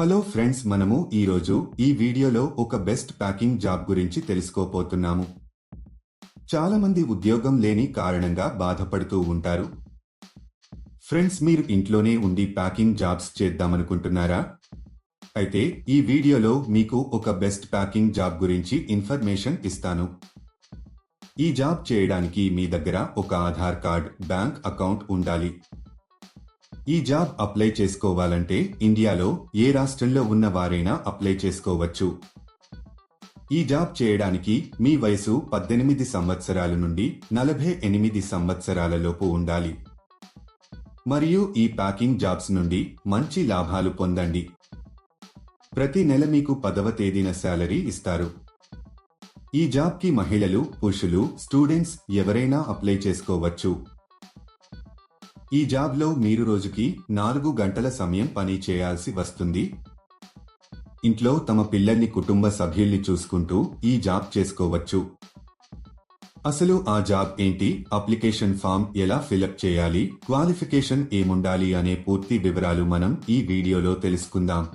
Hello friends మనము ఈరోజు ఈ వీడియోలో ఒక బెస్ట్ ప్యాకింగ్ జాబ్ గురించి తెలుసుకోపోతున్నాము చాలామంది ఉద్యోగం లేని కారణంగా బాధపడుతూ ఉంటారు. ఫ్రెండ్స్ మీరు ఇంట్లోనే ఉండి ప్యాకింగ్ జాబ్స్ చేద్దామనుకుంటున్నారా? అయితే ఈ వీడియోలో మీకు ఒక బెస్ట్ ప్యాకింగ్ జాబ్ గురించి ఇన్ఫర్మేషన్ ఇస్తాను. ఈ జాబ్ చేయడానికి మీ దగ్గర ఒక ఆధార్ కార్డ్ బ్యాంక్ అకౌంట్ ఉండాలి. ఈ జాబ్ అప్లై చేసుకోవాలంటే ఇండియాలో ఏ రాష్ట్రంలో ఉన్న వారైనా అప్లై చేసుకోవచ్చు. ఈ జాబ్ చేయడానికి మీ వయసు పద్దెనిమిది సంవత్సరాల నుండి నలభై ఎనిమిది సంవత్సరాలలోపు ఉండాలి. మరియు ఈ ప్యాకింగ్ జాబ్స్ నుండి మంచి లాభాలు పొందండి. ప్రతి నెల మీకు పదవ తేదీన శాలరీ ఇస్తారు. ఈ జాబ్కి మహిళలు పురుషులు స్టూడెంట్స్ ఎవరైనా అప్లై చేసుకోవచ్చు. ఈ జాబ్లో మీరు రోజుకి నాలుగు గంటల సమయం పని చేయాల్సి వస్తుంది. ఇంట్లో తమ పిల్లల్ని కుటుంబ సభ్యుల్ని చూసుకుంటూ ఈ జాబ్ చేసుకోవచ్చు. అసలు ఆ జాబ్ ఏంటి? అప్లికేషన్ ఫామ్ ఎలా ఫిలప్ చేయాలి? క్వాలిఫికేషన్ ఏముండాలి అనే పూర్తి వివరాలు మనం ఈ వీడియోలో తెలుసుకుందాం.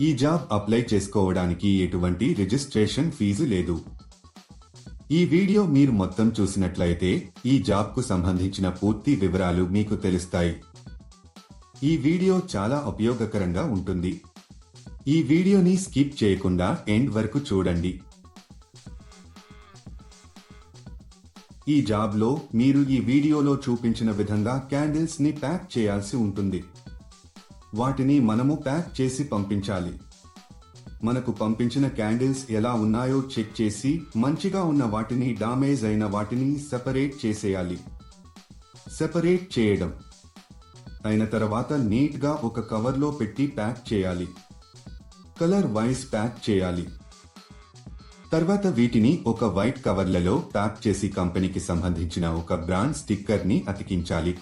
ఈ జాబ్ అప్లై చేసుకోవడానికి ఎటువంటి రిజిస్ట్రేషన్ ఫీజు లేదు. ఈ వీడియో మీరు మొత్తం చూసినట్లయితే ఈ జాబ్కు సంబంధించిన పూర్తి వివరాలు మీకు తెలుస్తాయి. ఈ వీడియో చాలా ఉపయోగకరంగా ఉంటుంది. ఈ వీడియోని స్కిప్ చేయకుండా ఎండ్ వరకు చూడండి. ఈ జాబ్లో మీరు ఈ వీడియోలో చూపించిన విధంగా క్యాండిల్స్ని ప్యాక్ చేయాల్సి ఉంటుంది. వాటిని మనము ప్యాక్ చేసి పంపించాలి. మనకు పంపించిన క్యాండిల్స్ ఎలా ఉన్నాయో చెక్ చేసి మంచిగా ఉన్న వాటిని డామేజ్ అయిన వాటిని సెపరేట్ చేసేయాలి. సెపరేట్ చేయడం. అయిన తర్వాత నీట్గా ఒక కవర్లో పెట్టి ప్యాక్ చేయాలి. కలర్ వైజ్ ప్యాక్ చేయాలి. తర్వాత వీటిని ఒక వైట్ కవర్లలో ప్యాక్ చేసి కంపెనీకి సంబంధించిన ఒక బ్రాండ్ స్టిక్కర్ని అతికించాలి.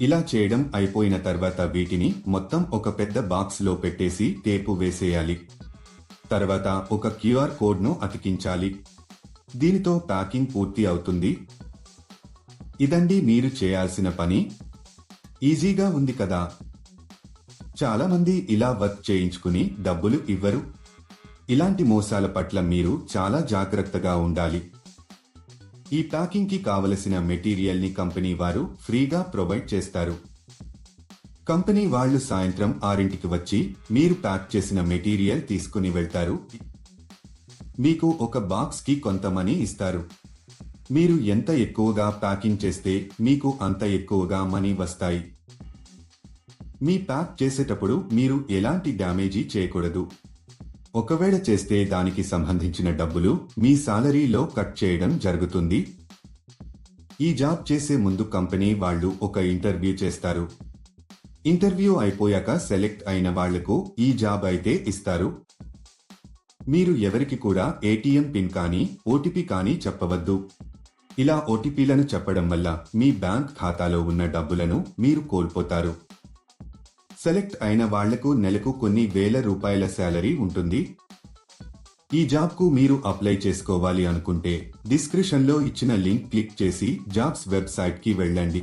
ఇలా చేయడం అయిపోయిన తర్వాత వీటిని మొత్తం ఒక పెద్ద బాక్స్లో పెట్టేసి టేపు వేసేయాలి. తర్వాత ఒక క్యూఆర్ కోడ్ను అతికించాలి. దీనితో ప్యాకింగ్ పూర్తి అవుతుంది. ఇదండి మీరు చేయాల్సిన పని. ఈజీగా ఉంది కదా. చాలామంది ఇలా వర్క్ చేయించుకుని డబ్బులు ఇవ్వరు. ఇలాంటి మోసాల పట్ల మీరు చాలా జాగ్రత్తగా ఉండాలి. ఈ ప్యాకింగ్కి కావలసిన మెటీరియల్ని కంపెనీ వారు ఫ్రీగా ప్రొవైడ్ చేస్తారు. కంపెనీ వాళ్ళు సాయంత్రం ఆరింటికి వచ్చి మీరు ప్యాక్ చేసిన మెటీరియల్ తీసుకుని వెళ్తారు. మీకు ఒక బాక్స్కి కొంత మనీ ఇస్తారు. మీరు ఎంత ఎక్కువగా ప్యాకింగ్ చేస్తే మీకు అంత ఎక్కువగా మనీ వస్తాయి. మీ ప్యాక్ చేసేటప్పుడు మీరు ఎలాంటి డ్యామేజీ చేయకూడదు. ఒకవేళ చేస్తే దానికి సంబంధించిన డబ్బులు మీ సాలరీలో కట్ చేయడం జరుగుతుంది. ఈ జాబ్ చేసే ముందు కంపెనీ వాళ్ళు ఒక ఇంటర్వ్యూ చేస్తారు. ఇంటర్వ్యూ అయిపోయాక సెలెక్ట్ అయిన వాళ్ళకు ఈ జాబ్ అయితే ఇస్తారు. మీరు ఎవరికి కూడా ఏటీఎం పిన్ కానీ ఓటీపీ కానీ చెప్పవద్దు. ఇలా ఓటీపీలను చెప్పడం వల్ల మీ బ్యాంక్ ఖాతాలో ఉన్న డబ్బులను మీరు కోల్పోతారు. సెలెక్ట్ అయిన వాళ్ళకు నెలకు కొన్ని వేల రూపాయల శాలరీ ఉంటుంది. ఈ జాబ్కు మీరు అప్లై చేసుకోవాలి అనుకుంటే డిస్క్రిప్షన్లో ఇచ్చిన లింక్ క్లిక్ చేసి జాబ్స్ వెబ్సైట్కి వెళ్ళండి.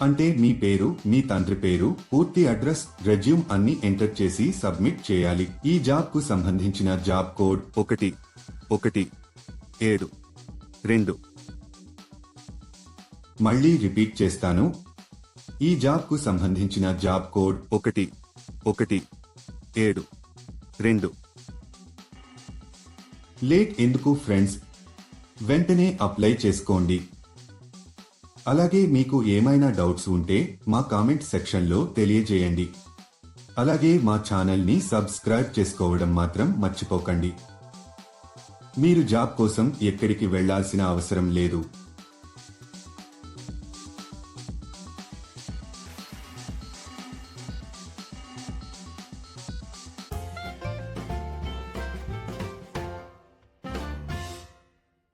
అంటే మీ పేరు మీ తండ్రి పేరు పూర్తి అడ్రస్ రెజ్యూమ్ అన్ని ఎంటర్ చేసి సబ్మిట్ చేయాలి. ఈ జాబ్కు సంబంధించిన జాబ్ కోడ్ ఒకటి ఒకటి ఏడు రెండు. మళ్ళీ రిపీట్ చేస్తాను. ఈ జాబ్కు సంబంధించిన జాబ్ కోడ్ ఒకటి ఒకటి ఏడు రెండు. లేట్ ఎందుకు ఫ్రెండ్స్? వెంటనే అప్లై చేసుకోండి. అలాగే మీకు ఏమైనా డౌట్స్ ఉంటే మా కామెంట్ సెక్షన్లో తెలియజేయండి. అలాగే మా ఛానల్ని సబ్స్క్రైబ్ చేసుకోవడం మాత్రం మర్చిపోకండి. మీరు జాబ్ కోసం ఎక్కడికి వెళ్ళాల్సిన అవసరం లేదు.